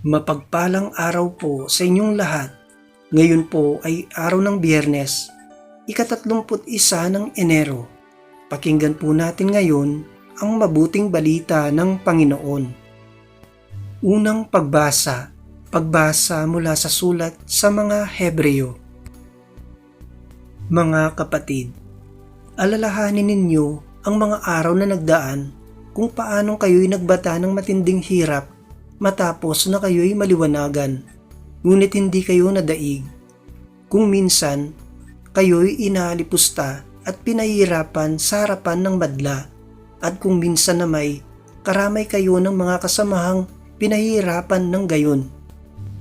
Mapagpalang araw po sa inyong lahat. Ngayon po ay araw ng biyernes, ikatatlumput isa ng Enero. Pakinggan po natin ngayon ang mabuting balita ng Panginoon. Unang pagbasa, pagbasa mula sa sulat sa mga Hebreo. Mga kapatid, alalahanin ninyo ang mga araw na nagdaan kung paanong kayo'y nagbata ng matinding hirap matapos na kayo'y maliwanagan, ngunit hindi kayo nadaig. Kung minsan, kayo'y inaalipusta at pinahirapan sa harapan ng madla, at kung minsan na may karamay kayo ng mga kasamahang pinahirapan ng gayon.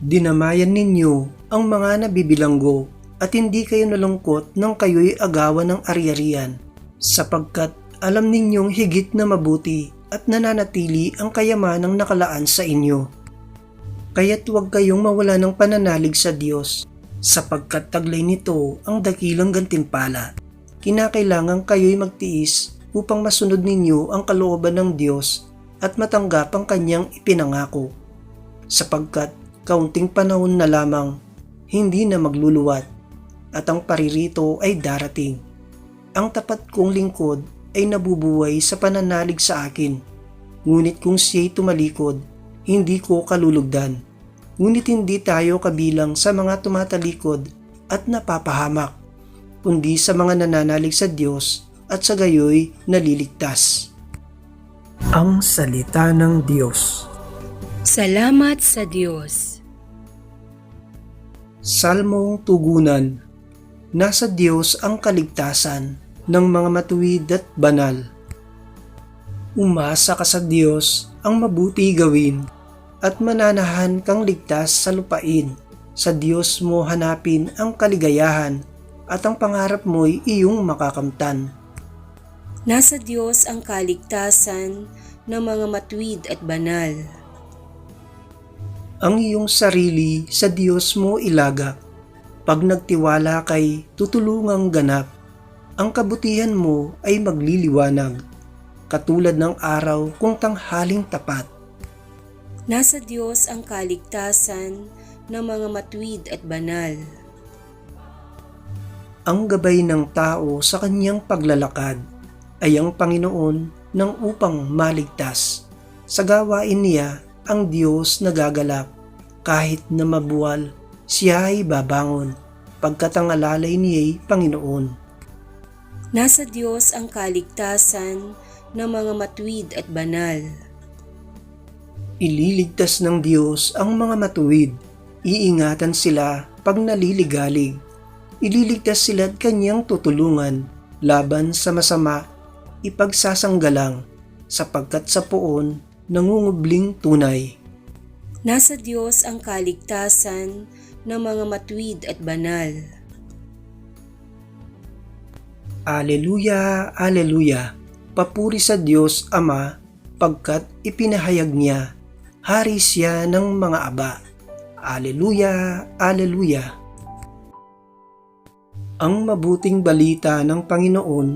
Dinamayan ninyo ang mga nabibilanggo at hindi kayo nalungkot nang kayo'y agawan ng ari-arian, sapagkat alam ninyong higit na mabuti at nananatili ang kayamanang nakalaan sa inyo. Kaya't huwag kayong mawala ng pananalig sa Diyos, sapagkat taglay nito ang dakilang gantimpala. Kinakailangan kayo'y magtiis upang masunod ninyo ang kalooban ng Diyos at matanggap ang kanyang ipinangako. Sapagkat kaunting panahon na lamang, hindi na magluluwat, at ang paririto ay darating. Ang tapat kong lingkod ay nabubuhay sa pananalig sa akin. Ngunit kung siya'y tumalikod, hindi ko kalulugdan. Ngunit hindi tayo kabilang sa mga tumatalikod at napapahamak, kundi sa mga nananalig sa Diyos at sa gayoy naliligtas. Ang Salita ng Diyos Salamat sa Diyos. Salmong Tugunan Nasa Diyos ang kaligtasan ng mga matuwid at banal. Umasa ka sa Diyos ang mabuti gawin at mananahan kang ligtas sa lupain. Sa Diyos mo hanapin ang kaligayahan at ang pangarap mo'y iyong makakamtan. Nasa Diyos ang kaligtasan ng mga matuwid at banal. Ang iyong sarili sa Diyos mo ilaga. Pag nagtiwala kay tutulungang ganap, ang kabutihan mo ay magliliwanag, katulad ng araw kung tanghaling tapat. Nasa Diyos ang kaligtasan ng mga matuwid at banal. Ang gabay ng tao sa kanyang paglalakad ay ang Panginoon ng upang maligtas. Sa gawain niya, ang Diyos nagagalak. Kahit na mabuwal, siya ay babangon, pagkat ang alalay niya'y Panginoon. Nasa Diyos ang kaligtasan ng mga matuwid at banal. Ililigtas ng Diyos ang mga matuwid. Iingatan sila pag naliligalig. Ililigtas sila at kanyang tutulungan laban sa masama, ipagsasanggalang sapagkat sa poon nangungubling tunay. Nasa Diyos ang kaligtasan ng mga matuwid at banal. Aleluya, Aleluya. Papuri sa Diyos Ama pagkat ipinahayag niya. Hari siya ng mga aba. Aleluya, Aleluya. Ang mabuting balita ng Panginoon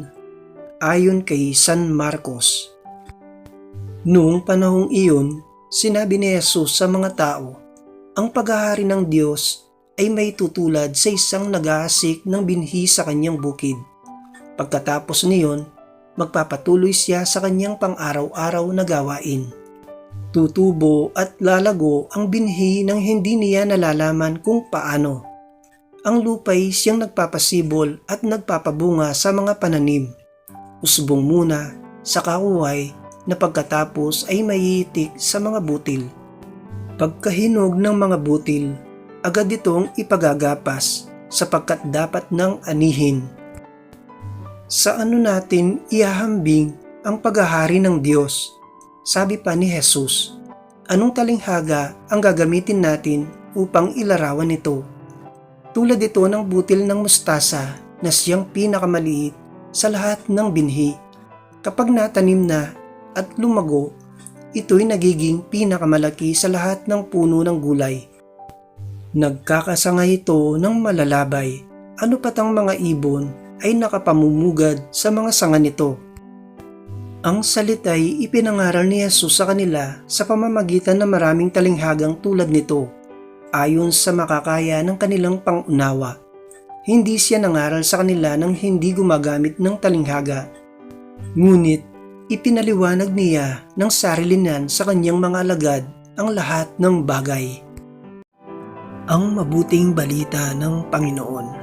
ayon kay San Marcos. Noong panahong iyon, sinabi ni Jesus sa mga tao, ang paghahari ng Diyos ay may tutulad sa isang nag-aasik ng binhi sa kanyang bukid. Pagkatapos niyon, magpapatuloy siya sa kanyang pang-araw-araw na gawain. Tutubo at lalago ang binhi nang hindi niya nalalaman kung paano. Ang lupay siyang nagpapasibol at nagpapabunga sa mga pananim. Usbong muna sa kauway na pagkatapos ay mayitik sa mga butil. Pagkahinog ng mga butil, agad itong ipagagapas sapagkat dapat nang anihin sa ano natin ihahambing ang paghahari ng Diyos. Sabi pa ni Jesus, anong talinghaga ang gagamitin natin upang ilarawan ito? Tulad ito ng butil ng mustasa na siyang pinakamaliit sa lahat ng binhi. Kapag natanim na at lumago, ito'y nagiging pinakamalaki sa lahat ng puno ng gulay. Nagkakasanga ito ng malalabay. Ano patang mga ibon ay nakapamumugad sa mga sanga nito. Ang salita'y ipinangaral ni Jesus sa kanila sa pamamagitan ng maraming talinghagang tulad nito, ayon sa makakaya ng kanilang pangunawa. Hindi siya nangaral sa kanila ng hindi gumagamit ng talinghaga. Ngunit, ipinaliwanag niya ng sarilinan sa kanyang mga alagad ang lahat ng bagay. Ang mabuting balita ng Panginoon.